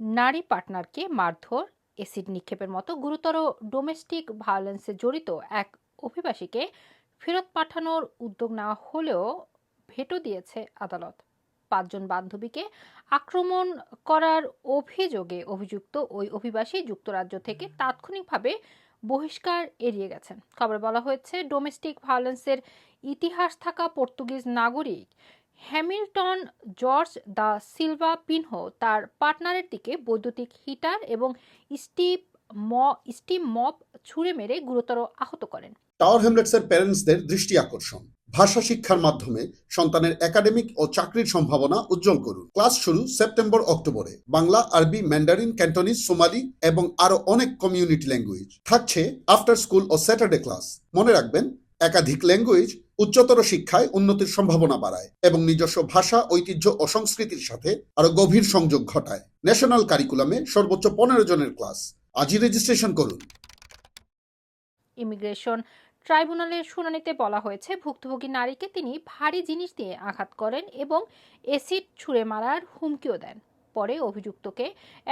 নারী পার্টনারকে মারধর, এসিড নিক্ষেপের মতো গুরুতর ডোমেস্টিক ভায়োলেন্সে জড়িত এক অভিবাসীকে ফেরত পাঠানোর উদ্যোগ নেওয়া হলেও ভেটো দিয়েছে আদালত। পাঁচজন বান্ধবীকে আক্রমণ করার অভিযোগে অভিযুক্ত ওই অভিবাসী যুক্তরাজ্য থেকে তাৎক্ষণিকভাবে বহিষ্কার এড়িয়ে গেছেন। খবরে বলা হয়েছে, ডোমেস্টিক ভায়োলেন্সের ইতিহাস থাকা পর্তুগিজ নাগরিক Hamilton, George da Silva Pinho তার পার্টনারের দিকে বৈদ্যুতিক হিটার এবং স্টিপ ম স্টিম মপ ছুঁড়ে মেরে গুরুতর আহত করেন। টাওয়ার হ্যামলেটসের প্যারেন্টসদের দৃষ্টি আকর্ষণ। ভাষা শিক্ষার মাধ্যমে সন্তানের একাডেমিক ও চাকরির সম্ভাবনা উজ্জ্বল করুন। ক্লাস শুরু সেপ্টেম্বর, অক্টোবরে। বাংলা, আরবি, ম্যান্ডারিন, ক্যান্টনিজ, সোমালি এবং আরও অনেক কমিউনিটি ল্যাঙ্গুয়েজ। থাকছে আফটার স্কুল ও স্যাটারডে ক্লাস। মনে রাখবেন, একাধিক ল্যাঙ্গুয়েজ উচ্চতর শিক্ষায় উন্নতির সম্ভাবনা বাড়ায় এবং নিজস্ব ভাষা, ঐতিহ্য ও সংস্কৃতির সাথে আরও গভীর সংযোগ ঘটায়। ন্যাশনাল কারিকুলামে সর্বোচ্চ পনেরো জনের ক্লাস। আজই রেজিস্ট্রেশন করুন। ইমিগ্রেশন ট্রাইব্যুনালের শুনানিতে বলা হয়েছে, ভুক্তভোগী নারীকে তিনি ভারী জিনিস দিয়ে আঘাত করেন এবং এসিড ছুঁড়ে মারার হুমকিও দেন। পরে অভিযুক্তকে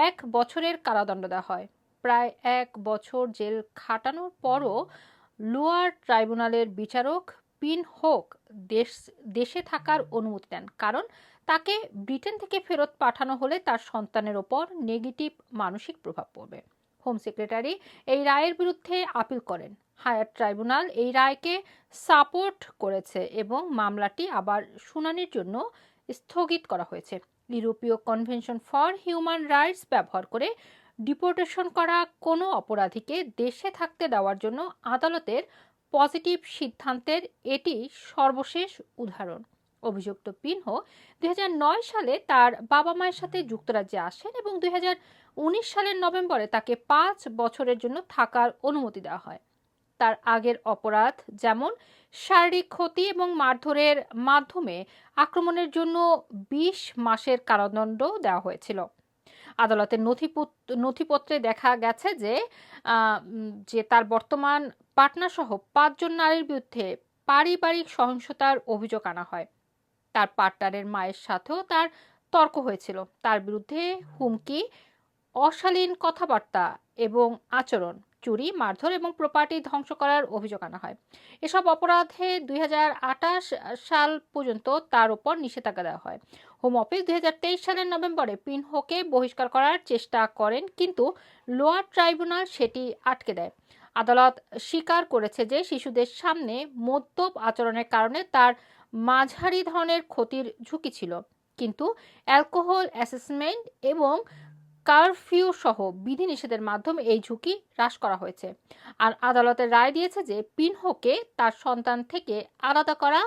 এক বছরের কারাদণ্ড দেওয়া হয়। প্রায় এক বছর জেল খাটানোর পরও লোয়ার ট্রাইব্যুনালের বিচারক পিন হোক, দেশ, দেশে থাকার অনুমতি দেন। কারণ তাকে ব্রিটেন থেকে ফেরত পাঠানো হলে তার সন্তানের ওপর নেগেটিভ মানসিক প্রভাব পড়বে। হোম সেক্রেটারি এই রায়ের বিরুদ্ধে আপিল করেন। হায়ার ট্রাইব্যুনাল এই রায়কে সাপোর্ট করেছে এবং মামলাটি আবার শুনানির জন্য স্থগিত করা হয়েছে। ইউরোপীয় কনভেনশন ফর হিউম্যান রাইটস ব্যবহার করে ডিপোর্টেশন করা কোনো অপরাধীকে দেশে থাকতে দেওয়ার জন্য আদালতের পজিটিভ সিদ্ধান্তের এটি সর্বশেষ উদাহরণ। অভিযুক্ত পিনহো দু হাজার নয় সালে তার বাবা মায়ের সাথে যুক্তরাজ্যে আসেন এবং দুই সালের নভেম্বরে তাকে পাঁচ বছরের জন্য থাকার অনুমতি দেওয়া হয়। তার আগের অপরাধ যেমন শারীরিক ক্ষতি এবং মারধরের মাধ্যমে আক্রমণের জন্য বিশ মাসের কারাদণ্ড দেওয়া হয়েছিল। আদালতের নথিপত্রে দেখা গেছে যে যে তার বর্তমান পার্টনার সহ পাঁচজন নারীর বিরুদ্ধে পারিবারিক সহিংসতার অভিযোগ আনা হয়। তার পার্টনারের মায়ের সাথেও তার তর্ক হয়েছিল। তার বিরুদ্ধে হুমকি, অশালীন কথাবার্তা এবং আচরণ, চুরি, মারধর এবং প্রপার্টি ধ্বংস করার অভিযোগ আনা হয়। এসব অপরাধে দুই হাজার আটাশ সাল পর্যন্ত তার উপর নিষেধাজ্ঞা দেওয়া হয়। হোম অফিস দুই হাজার তেইশ সালের নভেম্বরে পিনহোকে বহিষ্কার করার চেষ্টা করেন, কিন্তু লোয়ার ট্রাইব্যুনাল সেটি আটকে দেয়। আদালত স্বীকার করেছে যে শিশুদের সামনে মদ্যপ আচরণের কারণে তার মাঝারি ধরনের ক্ষতির ঝুঁকি ছিল। কিন্তু অ্যালকোহল অ্যাসেসমেন্ট এবং কারফিউ সহ বিধিনিষেধের মাধ্যমে এই ঝুঁকি হ্রাস করা হয়েছে। আর আদালতের রায় দিয়েছে যে পিনহোকে তার সন্তান থেকে আলাদা করা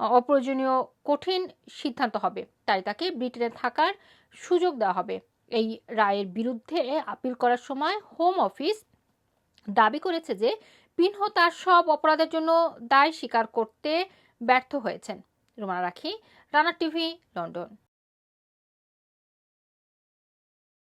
অপ্রয়োজনীয় কঠিন সিদ্ধান্ত হবে, তাই তাকে ব্রিটেনে থাকার সুযোগ দেওয়া হবে। এই রায়ের বিরুদ্ধে আপিল করার সময় হোম অফিস দাবি করেছে যে পিনহো তার সব অপরাধের জন্য দায় স্বীকার করতে ব্যর্থ হয়েছেন। রুমানা রাখি, রানা টিভি, লন্ডন।